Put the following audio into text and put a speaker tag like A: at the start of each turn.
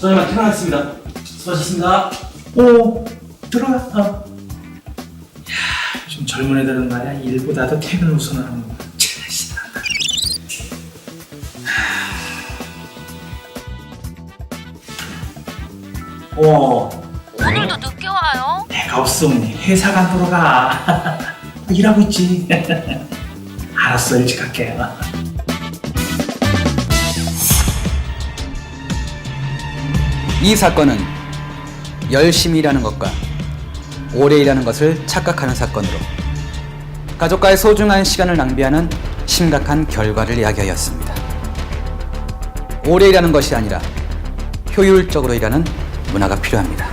A: 저희만 퇴근하겠습니다. 수고하셨습니다. 오, 들어와. 어.
B: 좀 젊은 애들은 말이야 일보다도 퇴근을 우선하는 거. 어,
C: 오늘도 늦게 와요?
B: 내가 없으면 회사가 안 돌아가. 일하고 있지. 알았어, 일찍 갈게.
D: 이 사건은 열심히 일하는 것과 오래 일하는 것을 착각하는 사건으로 가족과의 소중한 시간을 낭비하는 심각한 결과를 이야기하였습니다. 오래 일하는 것이 아니라 효율적으로 일하는 문화가 필요합니다.